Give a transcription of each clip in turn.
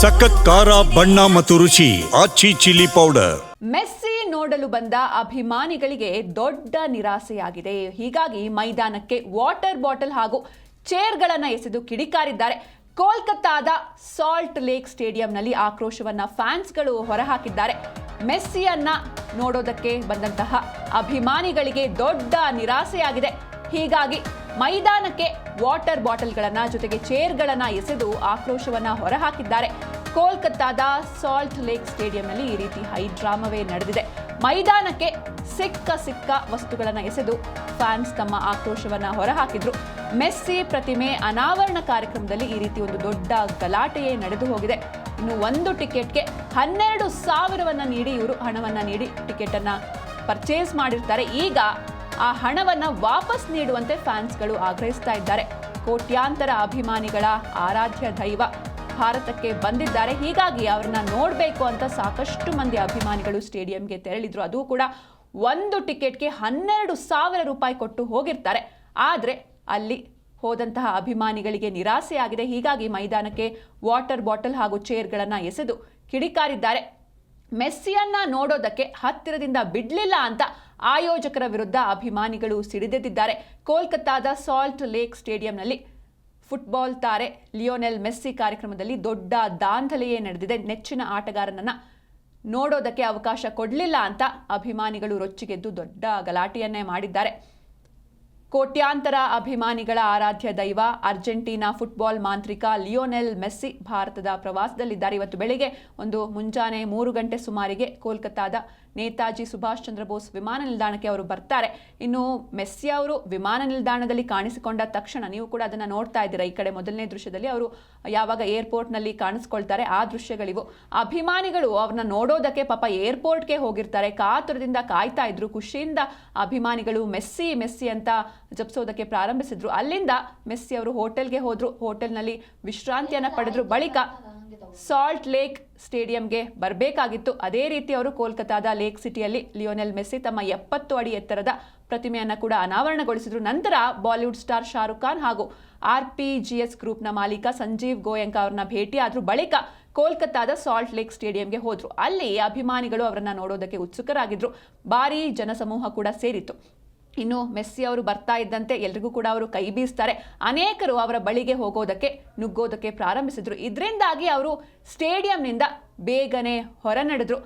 ಸಖತ್ ಖಾರ, ಬಣ್ಣ ಮತ್ತು ರುಚಿ, ಆಚಿ ಚಿಲ್ಲಿ ಪೌಡರ್. ಮೆಸ್ಸಿ ನೋಡಲು ಬಂದ ಅಭಿಮಾನಿಗಳಿಗೆ ದೊಡ್ಡ ನಿರಾಸೆಯಾಗಿದೆ. ಹೀಗಾಗಿ ಮೈದಾನಕ್ಕೆ ವಾಟರ್ ಬಾಟಲ್ ಹಾಗೂ ಚೇರ್ಗಳನ್ನು ಎಸೆದು ಕಿಡಿಕಾರಿದ್ದಾರೆ. ಕೋಲ್ಕತ್ತಾದ ಸಾಲ್ಟ್ ಲೇಕ್ ಸ್ಟೇಡಿಯಂನಲ್ಲಿ ಆಕ್ರೋಶವನ್ನ ಫ್ಯಾನ್ಸ್ಗಳು ಹೊರಹಾಕಿದ್ದಾರೆ. ಮೆಸ್ಸಿಯನ್ನ ನೋಡೋದಕ್ಕೆ ಬಂದಂತಹ ಅಭಿಮಾನಿಗಳಿಗೆ ದೊಡ್ಡ ನಿರಾಸೆಯಾಗಿದೆ. ಹೀಗಾಗಿ ಮೈದಾನಕ್ಕೆ ವಾಟರ್ ಬಾಟಲ್ಗಳನ್ನ ಜೊತೆಗೆ ಚೇರ್ಗಳನ್ನು ಎಸೆದು ಆಕ್ರೋಶವನ್ನ ಹೊರಹಾಕಿದ್ದಾರೆ. ಕೋಲ್ಕತ್ತಾದ ಸಾಲ್ಟ್ ಲೇಕ್ ಸ್ಟೇಡಿಯಂನಲ್ಲಿ ಈ ರೀತಿ ಹೈ ಡ್ರಾಮವೇ ನಡೆದಿದೆ. ಮೈದಾನಕ್ಕೆ ಸಿಕ್ಕ ಸಿಕ್ಕ ವಸ್ತುಗಳನ್ನು ಎಸೆದು ಫ್ಯಾನ್ಸ್ ತಮ್ಮ ಆಕ್ರೋಶವನ್ನ ಹೊರಹಾಕಿದ್ರು. ಮೆಸ್ಸಿ ಪ್ರತಿಮೆ ಅನಾವರಣ ಕಾರ್ಯಕ್ರಮದಲ್ಲಿ ಈ ರೀತಿ ಒಂದು ದೊಡ್ಡ ಗಲಾಟೆಯೇ ನಡೆದು ಹೋಗಿದೆ. ಇನ್ನು ಒಂದು ಟಿಕೆಟ್ಗೆ ಹನ್ನೆರಡು ಸಾವಿರವನ್ನು ನೀಡಿ ಇವರು ಹಣವನ್ನ ನೀಡಿ ಟಿಕೆಟನ್ನು ಪರ್ಚೇಸ್ ಮಾಡಿರ್ತಾರೆ. ಈಗ ಆ ಹಣವನ್ನ ವಾಪಸ್ ನೀಡುವಂತೆ ಫ್ಯಾನ್ಸ್ಗಳು ಆಗ್ರಹಿಸ್ತಾ ಇದ್ದಾರೆ. ಕೋಟ್ಯಾಂತರ ಅಭಿಮಾನಿಗಳ ಆರಾಧ್ಯ ದೈವ. ಭಾರತಕ್ಕೆ ಬಂದಿದ್ದಾರೆ. ಹೀಗಾಗಿ ಅವ್ರನ್ನ ನೋಡಬೇಕು ಅಂತ ಸಾಕಷ್ಟು ಮಂದಿ ಅಭಿಮಾನಿಗಳು ಸ್ಟೇಡಿಯಂಗೆ ತೆರಳಿದ್ರು. ಅದು ಕೂಡ ಒಂದು ಟಿಕೆಟ್ಗೆ ಹನ್ನೆರಡು ಸಾವಿರ ರೂಪಾಯಿ ಕೊಟ್ಟು ಹೋಗಿರ್ತಾರೆ. ಆದರೆ ಅಲ್ಲಿ ಹೋದಂತಹ ಅಭಿಮಾನಿಗಳಿಗೆ ನಿರಾಸೆಯಾಗಿದೆ ಹೀಗಾಗಿ ಮೈದಾನಕ್ಕೆ ವಾಟರ್ ಬಾಟಲ್ ಹಾಗೂ ಚೇರ್ಗಳನ್ನು ಎಸೆದು ಕಿಡಿಕಾರಿದ್ದಾರೆ. ಮೆಸ್ಸಿಯನ್ನ ನೋಡೋದಕ್ಕೆ ಹತ್ತಿರದಿಂದ ಬಿಡಲಿಲ್ಲ ಅಂತ ಆಯೋಜಕರ ವಿರುದ್ಧ ಅಭಿಮಾನಿಗಳು ಸಿಡಿದೆದ್ದಿದ್ದಾರೆ. ಕೋಲ್ಕತ್ತಾದ ಸಾಲ್ಟ್ ಲೇಕ್ ಸ್ಟೇಡಿಯಂನಲ್ಲಿ ಫುಟ್ಬಾಲ್ ತಾರೆ ಲಿಯೋನೆಲ್ ಮೆಸ್ಸಿ ಕಾರ್ಯಕ್ರಮದಲ್ಲಿ ದೊಡ್ಡ ದಾಂಧಲೆಯೇ ನಡೆದಿದೆ. ನೆಚ್ಚಿನ ಆಟಗಾರನನ್ನ ನೋಡೋದಕ್ಕೆ ಅವಕಾಶ ಕೊಡಲಿಲ್ಲ ಅಂತ ಅಭಿಮಾನಿಗಳು ರೊಚ್ಚಿಗೆದ್ದು ದೊಡ್ಡ ಗಲಾಟೆಯನ್ನೇ ಮಾಡಿದ್ದಾರೆ. ಕೋಟ್ಯಾಂತರ ಅಭಿಮಾನಿಗಳ ಆರಾಧ್ಯ ದೈವ, ಅರ್ಜೆಂಟೀನಾ ಫುಟ್ಬಾಲ್ ಮಾಂತ್ರಿಕ ಲಿಯೋನೆಲ್ ಮೆಸ್ಸಿ ಭಾರತದ ಪ್ರವಾಸದಲ್ಲಿದ್ದಾರೆ. ಇವತ್ತು ಬೆಳಿಗ್ಗೆ ಒಂದು ಮುಂಜಾನೆ ಮೂರು ಗಂಟೆ ಸುಮಾರಿಗೆ ಕೋಲ್ಕತ್ತಾದ ನೇತಾಜಿ ಸುಭಾಷ್ ಚಂದ್ರ ಬೋಸ್ ವಿಮಾನ ನಿಲ್ದಾಣಕ್ಕೆ ಅವರು ಬರ್ತಾರೆ. ಇನ್ನು ಮೆಸ್ಸಿ ಅವರು ವಿಮಾನ ನಿಲ್ದಾಣದಲ್ಲಿ ಕಾಣಿಸಿಕೊಂಡ ತಕ್ಷಣ ನೀವು ಕೂಡ ಅದನ್ನು ನೋಡ್ತಾ ಇದ್ದೀರಾ? ಈ ಕಡೆ ಮೊದಲನೇ ದೃಶ್ಯದಲ್ಲಿ ಅವರು ಯಾವಾಗ ಏರ್ಪೋರ್ಟ್ನಲ್ಲಿ ಕಾಣಿಸ್ಕೊಳ್ತಾರೆ, ಆ ದೃಶ್ಯಗಳಿವು. ಅಭಿಮಾನಿಗಳು ಅವ್ರನ್ನ ನೋಡೋದಕ್ಕೆ ಪಾಪ ಏರ್ಪೋರ್ಟ್ಗೆ ಹೋಗಿರ್ತಾರೆ. ಕಾತುರದಿಂದ ಕಾಯ್ತಾ ಇದ್ರು, ಖುಷಿಯಿಂದ ಅಭಿಮಾನಿಗಳು ಮೆಸ್ಸಿ ಮೆಸ್ಸಿ ಅಂತ ಜಪಿಸೋದಕ್ಕೆ ಪ್ರಾರಂಭಿಸಿದ್ರು. ಅಲ್ಲಿಂದ ಮೆಸ್ಸಿ ಅವರು ಹೋಟೆಲ್ಗೆ ಹೋದ್ರು. ಹೋಟೆಲ್ನಲ್ಲಿ ವಿಶ್ರಾಂತಿಯನ್ನ ಪಡೆದ್ರು. ಬಳಿಕ ಸಾಲ್ಟ್ ಲೇಕ್ ಸ್ಟೇಡಿಯಂಗೆ ಬರಬೇಕಾಗಿತ್ತು. ಅದೇ ರೀತಿ ಅವರು ಕೋಲ್ಕತ್ತಾದ ಲೇಕ್ ಸಿಟಿಯಲ್ಲಿ ಲಿಯೋನೆಲ್ ಮೆಸ್ಸಿ ತಮ್ಮ ಎಪ್ಪತ್ತು ಅಡಿ ಎತ್ತರದ ಪ್ರತಿಮೆಯನ್ನು ಕೂಡ ಅನಾವರಣಗೊಳಿಸಿದ್ರು. ನಂತರ ಬಾಲಿವುಡ್ ಸ್ಟಾರ್ ಶಾರುಖ್ ಖಾನ್ ಹಾಗೂ ಆರ್ ಪಿ ಜಿ ಎಸ್ ಗ್ರೂಪ್ನ ಮಾಲೀಕ ಸಂಜೀವ್ ಗೋಯಂಕ ಅವರನ್ನ ಭೇಟಿ ಆದ್ರೂ ಬಳಿಕ ಕೋಲ್ಕತ್ತಾದ ಸಾಲ್ಟ್ ಲೇಕ್ ಸ್ಟೇಡಿಯಂಗೆ ಹೋದ್ರು. ಅಲ್ಲಿ ಅಭಿಮಾನಿಗಳು ಅವರನ್ನ ನೋಡೋದಕ್ಕೆ ಉತ್ಸುಕರಾಗಿದ್ರು. ಭಾರೀ ಜನಸಮೂಹ ಕೂಡ ಸೇರಿತ್ತು. ಇನ್ನು ಮೆಸ್ಸಿ ಅವರು ಬರ್ತಾ ಇದ್ದಂತೆ ಎಲ್ರಿಗೂ ಕೂಡ ಅವರು ಕೈ ಬೀಸ್ತಾರೆ. ಅನೇಕರು ಅವರ ಬಳಿಗೆ ಹೋಗೋದಕ್ಕೆ, ನುಗ್ಗೋದಕ್ಕೆ ಪ್ರಾರಂಭಿಸಿದ್ರು. ಇದರಿಂದಾಗಿ ಅವರು ಸ್ಟೇಡಿಯಂನಿಂದ ಬೇಗನೆ ಹೊರ ನಡೆದ್ರು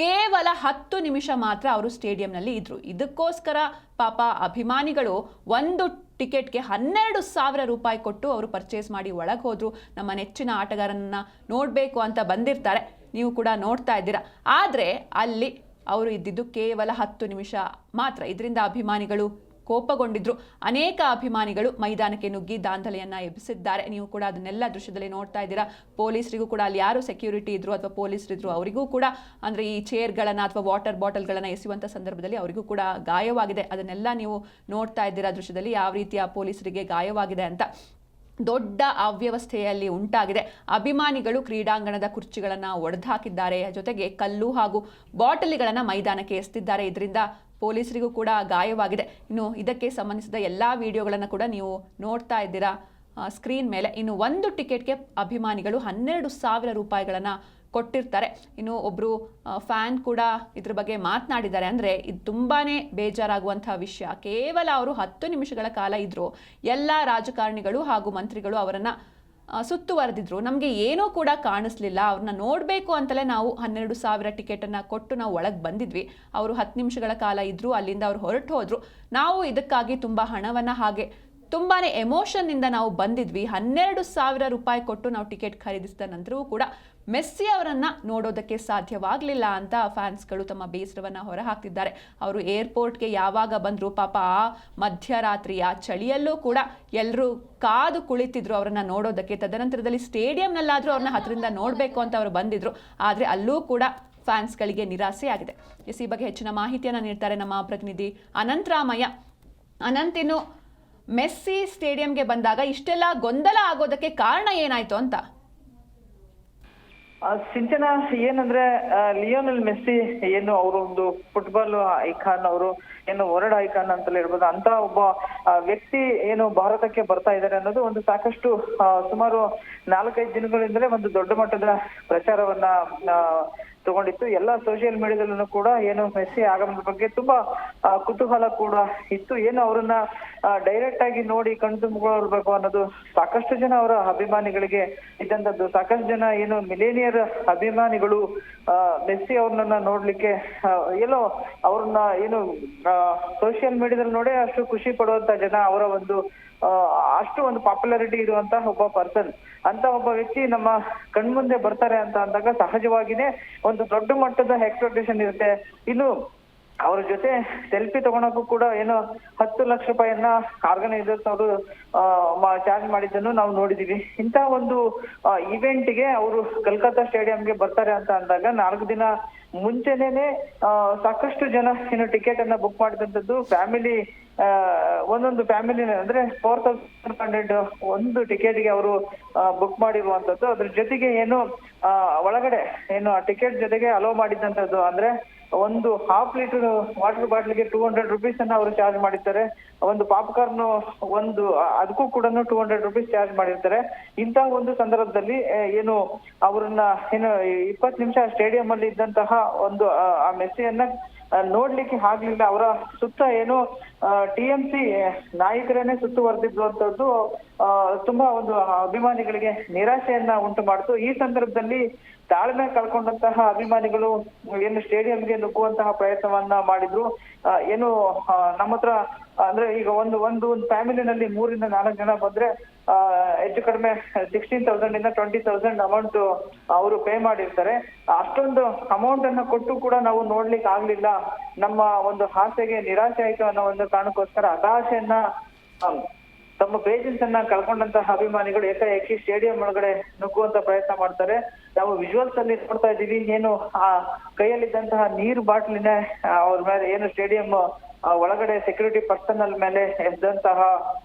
ಕೇವಲ ಹತ್ತು ನಿಮಿಷ ಮಾತ್ರ ಅವರು ಸ್ಟೇಡಿಯಂನಲ್ಲಿ ಇದ್ರು. ಇದಕ್ಕೋಸ್ಕರ ಪಾಪ ಅಭಿಮಾನಿಗಳು ಒಂದು ಟಿಕೆಟ್ಗೆ ಹನ್ನೆರಡು ಸಾವಿರ ರೂಪಾಯಿ ಕೊಟ್ಟು ಅವರು ಪರ್ಚೇಸ್ ಮಾಡಿ ಒಳಗೆ ಹೋದರು. ನಮ್ಮ ನೆಚ್ಚಿನ ಆಟಗಾರನನ್ನ ನೋಡಬೇಕು ಅಂತ ಬಂದಿರ್ತಾರೆ. ನೀವು ಕೂಡ ನೋಡ್ತಾ ಇದ್ದೀರಾ. ಆದರೆ ಅಲ್ಲಿ ಅವರು ಇದ್ದಿದ್ದು ಕೇವಲ ಹತ್ತು ನಿಮಿಷ ಮಾತ್ರ. ಇದರಿಂದ ಅಭಿಮಾನಿಗಳು ಕೋಪಗೊಂಡಿದ್ರು. ಅನೇಕ ಅಭಿಮಾನಿಗಳು ಮೈದಾನಕ್ಕೆ ನುಗ್ಗಿ ದಾಂಧಲೆಯನ್ನು ಎಬ್ಬಿಸಿದ್ದಾರೆ. ನೀವು ಕೂಡ ಅದನ್ನೆಲ್ಲ ದೃಶ್ಯದಲ್ಲಿ ನೋಡ್ತಾ ಇದ್ದೀರಾ. ಪೊಲೀಸರಿಗೂ ಕೂಡ ಅಲ್ಲಿ ಯಾರು ಸೆಕ್ಯೂರಿಟಿ ಇದ್ರು ಅಥವಾ ಪೊಲೀಸರಿದ್ರು ಅವರಿಗೂ ಕೂಡ ಅಂದ್ರೆ ಈ ಚೇರ್ಗಳನ್ನು ಅಥವಾ ವಾಟರ್ ಬಾಟಲ್ಗಳನ್ನು ಎಸೆಯುವಂಥ ಸಂದರ್ಭದಲ್ಲಿ ಅವರಿಗೂ ಕೂಡ ಗಾಯವಾಗಿದೆ. ಅದನ್ನೆಲ್ಲ ನೀವು ನೋಡ್ತಾ ಇದ್ದೀರಾ ದೃಶ್ಯದಲ್ಲಿ ಯಾವ ರೀತಿಯ ಪೊಲೀಸರಿಗೆ ಗಾಯವಾಗಿದೆ ಅಂತ. ದೊಡ್ಡ ಅವ್ಯವಸ್ಥೆಯಲ್ಲಿ ಉಂಟಾಗಿದೆ. ಅಭಿಮಾನಿಗಳು ಕ್ರೀಡಾಂಗಣದ ಕುರ್ಚಿಗಳನ್ನು ಒಡೆದಾಕಿದ್ದಾರೆ ಜೊತೆಗೆ ಕಲ್ಲು ಹಾಗೂ ಬಾಟಲಿಗಳನ್ನು ಮೈದಾನಕ್ಕೆ ಎಸೆದಿದ್ದಾರೆ ಇದರಿಂದ ಪೊಲೀಸರಿಗೂ ಕೂಡ ಗಾಯವಾಗಿದೆ. ಇನ್ನು ಇದಕ್ಕೆ ಸಂಬಂಧಿಸಿದ ಎಲ್ಲ ವಿಡಿಯೋಗಳನ್ನು ಕೂಡ ನೀವು ನೋಡ್ತಾ ಇದ್ದೀರಾ ಸ್ಕ್ರೀನ್ ಮೇಲೆ. ಇನ್ನು ಒಂದು ಟಿಕೆಟ್ಗೆ ಅಭಿಮಾನಿಗಳು ಹನ್ನೆರಡು ಸಾವಿರ ರೂಪಾಯಿಗಳನ್ನು ಕೊಟ್ಟಿರ್ತಾರೆ. ಇನ್ನು ಒಬ್ಬರು ಫ್ಯಾನ್ ಕೂಡ ಇದ್ರ ಬಗ್ಗೆ ಮಾತನಾಡಿದ್ದಾರೆ. ಅಂದರೆ ಇದು ತುಂಬಾ ಬೇಜಾರಾಗುವಂಥ ವಿಷಯ. ಕೇವಲ ಅವರು ಹತ್ತು ನಿಮಿಷಗಳ ಕಾಲ ಇದ್ದರು ಎಲ್ಲ ರಾಜಕಾರಣಿಗಳು ಹಾಗೂ ಮಂತ್ರಿಗಳು ಅವರನ್ನು ಸುತ್ತುವರೆದಿದ್ರು. ನಮಗೆ ಏನೂ ಕೂಡ ಕಾಣಿಸ್ಲಿಲ್ಲ. ಅವ್ರನ್ನ ನೋಡಬೇಕು ಅಂತಲೇ ನಾವು ಹನ್ನೆರಡು ಸಾವಿರ ಟಿಕೆಟನ್ನು ಕೊಟ್ಟು ನಾವು ಒಳಗೆ ಬಂದಿದ್ವಿ. ಅವರು ಹತ್ತು ನಿಮಿಷಗಳ ಕಾಲ ಇದ್ದರು ಅಲ್ಲಿಂದ ಅವ್ರು ಹೊರಟು ಹೋದರು. ನಾವು ಇದಕ್ಕಾಗಿ ತುಂಬ ಹಣವನ್ನು ಹಾಗೆ ತುಂಬಾ ಎಮೋಷನ್ನಿಂದ ನಾವು ಬಂದಿದ್ವಿ. ಹನ್ನೆರಡು ಸಾವಿರ ರೂಪಾಯಿ ಕೊಟ್ಟು ನಾವು ಟಿಕೆಟ್ ಖರೀದಿಸಿದ ನಂತರವೂ ಕೂಡ ಮೆಸ್ಸಿ ಅವರನ್ನು ನೋಡೋದಕ್ಕೆ ಸಾಧ್ಯವಾಗಲಿಲ್ಲ ಅಂತ ಫ್ಯಾನ್ಸ್ಗಳು ತಮ್ಮ ಬೇಸರವನ್ನು ಹೊರಹಾಕ್ತಿದ್ದಾರೆ. ಅವರು ಏರ್ಪೋರ್ಟ್ಗೆ ಯಾವಾಗ ಬಂದರು ಪಾಪ ಆ ಮಧ್ಯರಾತ್ರಿಯ ಚಳಿಯಲ್ಲೂ ಕೂಡ ಎಲ್ಲರೂ ಕಾದು ಕುಳಿತಿದ್ರು ಅವರನ್ನ ನೋಡೋದಕ್ಕೆ. ತದನಂತರದಲ್ಲಿ ಸ್ಟೇಡಿಯಂನಲ್ಲಾದರೂ ಅವ್ರನ್ನ ಹತ್ತಿರದಿಂದ ನೋಡಬೇಕು ಅಂತ ಅವರು ಬಂದಿದ್ರು. ಆದರೆ ಅಲ್ಲೂ ಕೂಡ ಫ್ಯಾನ್ಸ್ಗಳಿಗೆ ನಿರಾಸೆಯಾಗಿದೆ ಎಸ್, ಈ ಬಗ್ಗೆ ಹೆಚ್ಚಿನ ಮಾಹಿತಿಯನ್ನು ನೀಡ್ತಾರೆ ನಮ್ಮ ಪ್ರತಿನಿಧಿ ಅನಂತರಾಮಯ್ಯ ಅನಂತ್, ಇನ್ನು ಮೆಸ್ಸಿ ಸ್ಟೇಡಿಯಂಗೆ ಬಂದಾಗ ಇಷ್ಟೆಲ್ಲ ಗೊಂದಲ ಆಗೋದಕ್ಕೆ ಕಾರಣ ಏನಾಯ್ತು ಅಂತ? ಸಿಂಚನ ಏನಂದ್ರೆ ಲಿಯೋನಲ್ ಮೆಸ್ಸಿ ಏನು ಅವರು ಒಂದು ಫುಟ್ಬಾಲ್ ಐಕಾನ್ ಅವರು, ಏನು ವರ್ಲ್ಡ್ ಐಕಾನ್ ಅಂತಲೇ ಹೇಳ್ಬೋದು ಅಂತ ಒಬ್ಬ ವ್ಯಕ್ತಿ ಏನು ಭಾರತಕ್ಕೆ ಬರ್ತಾ ಇದ್ದಾರೆ ಅನ್ನೋದು ಒಂದು ಸಾಕಷ್ಟು ಸುಮಾರು ನಾಲ್ಕೈದು ದಿನಗಳಿಂದಲೇ ಒಂದು ದೊಡ್ಡ ಮಟ್ಟದ ಪ್ರಚಾರವನ್ನ ತಗೊಂಡಿತ್ತು. ಎಲ್ಲ ಸೋಷಿಯಲ್ ಮೀಡಿಯಾದಲ್ಲೂ ಕೂಡ ಏನು ಮೆಸ್ಸಿ ಆಗಮನದ ಬಗ್ಗೆ ತುಂಬಾ ಕುತೂಹಲ ಕೂಡ ಇತ್ತು. ಏನು ಅವರನ್ನ ಡೈರೆಕ್ಟ್ ಆಗಿ ನೋಡಿ ಕಣ್ತುಂಬಿಕೊಳ್ಬೇಕು ಅನ್ನೋದು ಸಾಕಷ್ಟು ಜನ ಅವರ ಅಭಿಮಾನಿಗಳಿಗೆ ಇದ್ದಂಥದ್ದು ಸಾಕಷ್ಟು ಜನ ಏನು ಮಿಲೇನಿಯರ್ ಅಭಿಮಾನಿಗಳು ಮೆಸ್ಸಿ ಅವ್ರನ್ನ ನೋಡ್ಲಿಕ್ಕೆ ಏನೋ ಅವ್ರನ್ನ ಏನು ಸೋಷಿಯಲ್ ಮೀಡಿಯಾದಲ್ಲಿ ನೋಡೇ ಅಷ್ಟು ಖುಷಿ ಪಡುವಂತ ಜನ ಅವರ ಒಂದು ಅಷ್ಟು ಒಂದು ಪಾಪ್ಯುಲಾರಿಟಿ ಇರುವಂತ ಒಬ್ಬ ಪರ್ಸನ್ ಅಂತ ಒಬ್ಬ ವ್ಯಕ್ತಿ ನಮ್ಮ ಕಣ್ಮುಂದೆ ಬರ್ತಾರೆ ಅಂತ ಅಂದಾಗ ಸಹಜವಾಗಿನೇ ಒಂದು ದೊಡ್ಡ ಮಟ್ಟದ ಎಕ್ಸ್ಪೆಕ್ಟೇಷನ್ ಇರುತ್ತೆ. ಇನ್ನು ಅವ್ರ ಜೊತೆ ಸೆಲ್ಫಿ ತಗೊಳಕ್ಕೂ ಕೂಡ ಏನೋ ಹತ್ತು ಲಕ್ಷ ರೂಪಾಯಿಯನ್ನ ಆರ್ಗನೈಸರ್ಸ್ ಅವರು ಚಾರ್ಜ್ ಮಾಡಿದ್ದನ್ನು ನಾವು ನೋಡಿದೀವಿ. ಇಂತಹ ಒಂದು ಇವೆಂಟ್ಗೆ ಅವರು ಕಲ್ಕತ್ತಾ ಸ್ಟೇಡಿಯಂಗೆ ಬರ್ತಾರೆ ಅಂತ ಅಂದಾಗ ನಾಲ್ಕು ದಿನ ಮುಂಚೆನೇನೆ ಆ, ಸಾಕಷ್ಟು ಜನ ಏನು ಟಿಕೆಟ್ ಅನ್ನ ಬುಕ್ ಮಾಡಿದಂಥದ್ದು ಫ್ಯಾಮಿಲಿ ಒಂದೊಂದು ಫ್ಯಾಮಿಲಿ ಅಂದ್ರೆ ಫೋರ್ ತೌಸಂಡ್ ಹಂಡ್ರೆಡ್ ಒಂದು ಟಿಕೆಟ್ಗೆ ಅವರು ಬುಕ್ ಮಾಡಿರುವಂತದ್ದು ಅದ್ರ ಜೊತೆಗೆ ಏನು ಒಳಗಡೆ ಏನು ಆ ಟಿಕೆಟ್ ಜೊತೆಗೆ ಅಲೋ ಮಾಡಿದಂತದ್ದು ಅಂದ್ರೆ ಒಂದು ಹಾಫ್ ಲೀಟರ್ ವಾಟರ್ ಬಾಟ್ಲಿಗೆ ಟೂ ಹಂಡ್ರೆಡ್ ರುಪೀಸ್ ಅನ್ನ ಅವರು ಚಾರ್ಜ್ ಮಾಡಿರ್ತಾರೆ. ಒಂದು ಪಾಪ್ಕಾರ್ನ್ ಒಂದು ಅದಕ್ಕೂ ಕೂಡ ಟೂ ಹಂಡ್ರೆಡ್ ರುಪೀಸ್ ಚಾರ್ಜ್ ಮಾಡಿರ್ತಾರೆ. ಇಂಥ ಒಂದು ಸಂದರ್ಭದಲ್ಲಿ ಏನು ಅವರನ್ನ ಏನು ಇಪ್ಪತ್ತು ನಿಮಿಷ ಸ್ಟೇಡಿಯಂ ಅಲ್ಲಿ ಇದ್ದಂತಹ ಒಂದು ಆ, ಮೆಸ್ಸಿಯನ್ನ ನೋಡ್ಲಿಕ್ಕೆ ಆಗ್ಲಿಲ್ಲ. ಅವರ ಸುತ್ತ ಏನು ಟಿ ಎಂ ಸಿ ನಾಯಕರನ್ನೇ ಸುತ್ತುವರೆದಿದ್ರು ಅಂತದ್ದು ತುಂಬಾ ಒಂದು ಅಭಿಮಾನಿಗಳಿಗೆ ನಿರಾಶೆಯನ್ನ ಉಂಟು ಮಾಡ್ತು. ಈ ಸಂದರ್ಭದಲ್ಲಿ ತಾಳ್ಮೆ ಕಳ್ಕೊಂಡಂತಹ ಅಭಿಮಾನಿಗಳು ಏನು ಸ್ಟೇಡಿಯಂಗೆ ನುಗ್ಗುವಂತಹ ಪ್ರಯತ್ನವನ್ನ ಮಾಡಿದ್ರು. ಏನು ನಮ್ಮ ಹತ್ರ ಅಂದ್ರೆ ಈಗ ಒಂದು ಒಂದು ಒಂದು ಫ್ಯಾಮಿಲಿನಲ್ಲಿ ಮೂರಿಂದ ನಾಲ್ಕು ಜನ ಬಂದ್ರೆ ಹೆಚ್ಚು ಕಡಿಮೆ ಸಿಕ್ಸ್ಟೀನ್ ತೌಸಂಡ್ ಇಂದ ಟ್ವೆಂಟಿ ತೌಸಂಡ್ ಅಮೌಂಟ್ ಅವರು ಪೇ ಮಾಡಿರ್ತಾರೆ. ಅಷ್ಟೊಂದು ಅಮೌಂಟ್ ಅನ್ನ ಕೊಟ್ಟು ಕೂಡ ನಾವು ನೋಡ್ಲಿಕ್ಕೆ ಆಗ್ಲಿಲ್ಲ. ನಮ್ಮ ಒಂದು ಆಸೆಗೆ ನಿರಾಶೆ ಆಯ್ತು ಅನ್ನೋ ಒಂದು ಕಾರಣಕ್ಕೋಸ್ಕರ ಹತಾಶೆಯನ್ನ ತಮ್ಮ ಪೇಷನ್ಸ್ ಅನ್ನ ಕಳ್ಕೊಂಡಂತಹ ಅಭಿಮಾನಿಗಳು ಏಕಾಏಕಿ ಸ್ಟೇಡಿಯಂ ಒಳಗಡೆ ನುಗ್ಗುವಂತ ಪ್ರಯತ್ನ ಮಾಡ್ತಾರೆ. ನಾವು ವಿಜುವಲ್ಸ್ ಅಲ್ಲಿ ನೋಡ್ತಾ ಇದೀವಿ ಏನು, ಆ, ಕೈಯಲ್ಲಿದ್ದಂತಹ ನೀರು ಬಾಟ್ಲಿನ ಅವ್ರ ಮೇಲೆ ಏನು ಸ್ಟೇಡಿಯಂ ಒಳಗಡೆ ಸೆಕ್ಯೂರಿಟಿ ಪರ್ಸನಲ್ ಮೇಲೆ ಎದ್ದಂತಹ,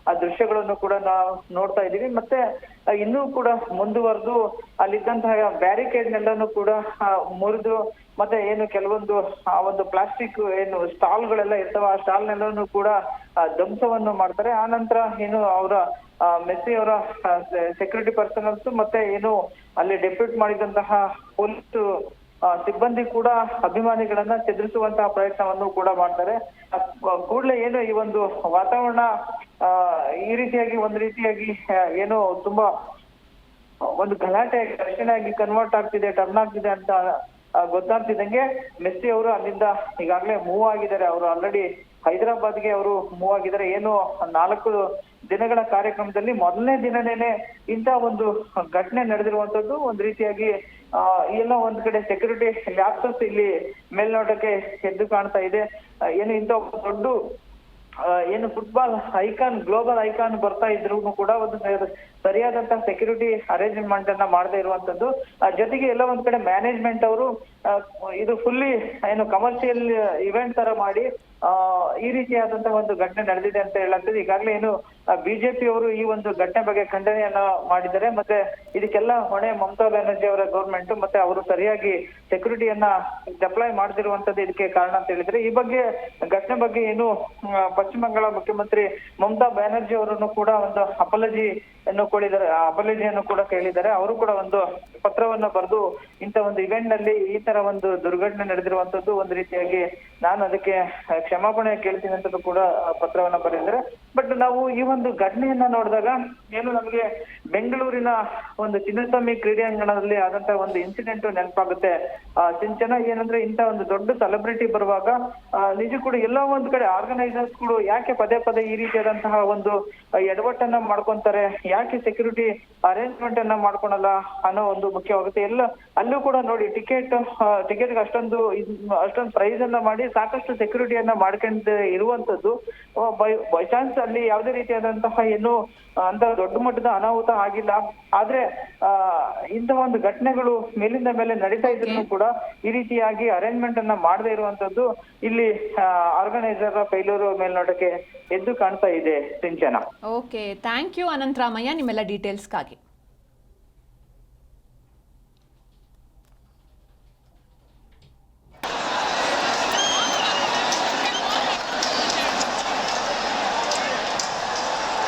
ಆ, ದೃಶ್ಯಗಳನ್ನು ಕೂಡ ನಾವು ನೋಡ್ತಾ ಇದ್ದೀವಿ. ಮತ್ತೆ ಇನ್ನೂ ಕೂಡ ಮುಂದುವರೆದು ಅಲ್ಲಿದ್ದಂತಹ ಬ್ಯಾರಿಕೇಡ್ ನೆಲ್ಲನ್ನು ಕೂಡ ಮುರಿದು, ಮತ್ತೆ ಏನು ಕೆಲವೊಂದು, ಆ, ಒಂದು ಪ್ಲಾಸ್ಟಿಕ್ ಏನು ಸ್ಟಾಲ್ ಗಳೆಲ್ಲ ಇರ್ತಾವ, ಆ ಸ್ಟಾಲ್ ನೆಲ್ಲನ್ನು ಕೂಡ ಧ್ವಂಸವನ್ನು ಮಾಡ್ತಾರೆ. ಆ ನಂತರ ಏನು ಅವರ ಮೆಸ್ಸಿ ಅವರ ಸೆಕ್ಯೂರಿಟಿ ಪರ್ಸನಲ್ಸ್ ಮತ್ತೆ ಏನು ಅಲ್ಲಿ ಡೆಪ್ಯೂಟ್ ಮಾಡಿದಂತಹ ಪೊಲೀಸ್ ಸಿಬ್ಬಂದಿ ಕೂಡ ಅಭಿಮಾನಿಗಳನ್ನ ಚದುರಿಸುವಂತಹ ಪ್ರಯತ್ನವನ್ನು ಕೂಡ ಮಾಡ್ತಾರೆ. ಕೂಡಲೇ ಏನು ಈ ಒಂದು ವಾತಾವರಣ ಈ ರೀತಿಯಾಗಿ, ಒಂದು ರೀತಿಯಾಗಿ ಏನು ತುಂಬಾ ಒಂದು ಗಲಾಟೆ ಘರ್ಷಣೆ ಆಗಿ ಕನ್ವರ್ಟ್ ಆಗ್ತಿದೆ ಟರ್ನ್ ಆಗ್ತಿದೆ ಅಂತ ಗೊತ್ತಾಗ್ತಿದ್ದಂಗೆ ಮೆಸ್ಸಿ ಅವರು ಅಲ್ಲಿಂದ ಈಗಾಗಲೇ ಮೂವ್ ಆಗಿದ್ದಾರೆ. ಅವರು ಆಲ್ರೆಡಿ ಹೈದರಾಬಾದ್ಗೆ ಅವರು ಮೂವ್ ಆಗಿದ್ದಾರೆ. ಏನು ನಾಲ್ಕು ದಿನಗಳ ಕಾರ್ಯಕ್ರಮದಲ್ಲಿ ಮೊದಲನೇ ದಿನನೇನೆ ಇಂಥ ಒಂದು ಘಟನೆ ನಡೆದಿರುವಂತದ್ದು ಒಂದ್ ರೀತಿಯಾಗಿ ಎಲ್ಲ ಒಂದ್ ಕಡೆ ಸೆಕ್ಯೂರಿಟಿ ಲ್ಯಾಪ್ಟಾಪ್ ಇಲ್ಲಿ ಮೇಲ್ನೋಟಕ್ಕೆ ಎದ್ದು ಕಾಣ್ತಾ ಇದೆ. ಏನು ಇಂತ ದೊಡ್ಡ ಏನು ಫುಟ್ಬಾಲ್ ಐಕಾನ್ ಗ್ಲೋಬಲ್ ಐಕಾನ್ ಬರ್ತಾ ಇದ್ರು ಕೂಡ ಒಂದು ಸರಿ- ಸರಿಯಾದಂತಹ ಸೆಕ್ಯೂರಿಟಿ ಅರೇಂಜ್ಮೆಂಟ್ ಅನ್ನ ಮಾಡದೇ ಇರುವಂತದ್ದು. ಜೊತೆಗೆ ಎಲ್ಲ ಒಂದ್ ಕಡೆ ಮ್ಯಾನೇಜ್ಮೆಂಟ್ ಅವರು ಇದು ಫುಲ್ಲಿ ಏನು ಕಮರ್ಷಿಯಲ್ ಇವೆಂಟ್ ತರ ಮಾಡಿ ಈ ರೀತಿಯಾದಂತಹ ಒಂದು ಘಟನೆ ನಡೆದಿದೆ ಅಂತ ಹೇಳಲಾಗ್ತದೆ. ಈಗಾಗಲೇ ಏನು ಬಿಜೆಪಿ ಅವರು ಈ ಒಂದು ಘಟನೆ ಬಗ್ಗೆ ಖಂಡನೆಯನ್ನ ಮಾಡಿದ್ದಾರೆ. ಮತ್ತೆ ಇದಕ್ಕೆಲ್ಲ ಹೊಣೆ ಮಮತಾ ಬ್ಯಾನರ್ಜಿ ಅವರ ಗೌರ್ಮೆಂಟ್, ಮತ್ತೆ ಅವರು ಸರಿಯಾಗಿ ಸೆಕ್ಯೂರಿಟಿಯನ್ನ ಡಿಪ್ಲಾಯ್ ಮಾಡದಿರುವಂತದ್ದು ಇದಕ್ಕೆ ಕಾರಣ ಅಂತ ಹೇಳಿದ್ರೆ, ಈ ಬಗ್ಗೆ ಘಟನೆ ಬಗ್ಗೆ ಏನು ಪಶ್ಚಿಮ ಬಂಗಾಳ ಮುಖ್ಯಮಂತ್ರಿ ಮಮತಾ ಬ್ಯಾನರ್ಜಿ ಅವರನ್ನು ಕೂಡ ಒಂದು ಅಪಾಲಜಿ ಅನ್ನು ಕೊಡಿದ್ದಾರೆ ಅಪಾಲಜಿಯನ್ನು ಕೂಡ ಕೇಳಿದ್ದಾರೆ. ಅವರು ಕೂಡ ಒಂದು ಪತ್ರವನ್ನ ಬರೆದು ಇಂಥ ಒಂದು ಇವೆಂಟ್ನಲ್ಲಿ ಈ ತರ ಒಂದು ದುರ್ಘಟನೆ ನಡೆದಿರುವಂತದ್ದು ಒಂದು ರೀತಿಯಾಗಿ ನಾನು ಅದಕ್ಕೆ ಕ್ಷಮಾಪಣೆ ಕೇಳ್ತೀನಿ ಅಂತ ಕೂಡ ಪತ್ರವನ್ನ ಬರೆದಿದ್ದಾರೆ. ಬಟ್ ನಾವು ಈ ಒಂದು ಘಟನೆಯನ್ನ ನೋಡಿದಾಗ ಏನು ನಮಗೆ ಬೆಂಗಳೂರಿನ ಒಂದು ಚಿನ್ನಸ್ವಾಮಿ ಕ್ರೀಡಾಂಗಣದಲ್ಲಿ ಆದಂತ ಒಂದು ಇನ್ಸಿಡೆಂಟ್ ನೆನಪಾಗುತ್ತೆ. ಆ, ಸಿಂಚನ ಏನಂದ್ರೆ ಇಂತ ಒಂದು ದೊಡ್ಡ ಸೆಲೆಬ್ರಿಟಿ ಬರುವಾಗ ನಿಜ ಕೂಡ ಎಲ್ಲ ಒಂದ್ ಕಡೆ ಆರ್ಗನೈಸರ್ಸ್ಗಳು ಯಾಕೆ ಪದೇ ಪದೇ ಈ ರೀತಿಯಾದಂತಹ ಒಂದು ಎಡವಟ್ಟನ್ನ ಮಾಡ್ಕೊಂತಾರೆ, ಯಾಕೆ ಸೆಕ್ಯೂರಿಟಿ ಅರೇಂಜ್ಮೆಂಟ್ ಅನ್ನ ಮಾಡ್ಕೊಳಲ್ಲ ಅನ್ನೋ ಒಂದು ಮುಖ್ಯವಾಗುತ್ತೆ. ಎಲ್ಲ ಅಲ್ಲೂ ಕೂಡ ನೋಡಿ ಟಿಕೆಟ್ ಟಿಕೆಟ್ ಅಷ್ಟೊಂದು ಅಷ್ಟೊಂದು ಪ್ರೈಸ್ ಅನ್ನ ಮಾಡಿ ಸಾಕಷ್ಟು ಸೆಕ್ಯೂರಿಟಿಯನ್ನ ಮಾಡ್ಕೊಂಡು ಇರುವಂತದ್ದು ಬೈ ಬೈ ಚಾನ್ಸ್ ಅಲ್ಲಿ ಯಾವುದೇ ರೀತಿಯಾದಂತಹ ಏನು ಅಂತ ದೊಡ್ಡ ಮಟ್ಟದ ಅನಾಹುತ ಆಗಿಲ್ಲ. ಆದ್ರೆ, ಆ ಇಂತಹ ಒಂದು ಘಟನೆಗಳು ಮೇಲಿಂದ ಮೇಲೆ ನಡೀತಾ ಇದ್ರು ಕೂಡ ಈ ರೀತಿಯಾಗಿ ಅರೇಂಜ್ಮೆಂಟ್ ಅನ್ನ ಮಾಡದೇ ಇರುವಂತದ್ದು ಇಲ್ಲಿ ಆರ್ಗನೈಸರ್ ಫೈಲೂರು ಮೇಲ್ನೋಟಕ್ಕೆ ಎದ್ದು ಕಾಣ್ತಾ ಇದೆ Sinchana. Okay thank you Anantharamaiah, ನಿಮ್ಮೆಲ್ಲ ಡೀಟೇಲ್ಸ್ಗಾಗಿ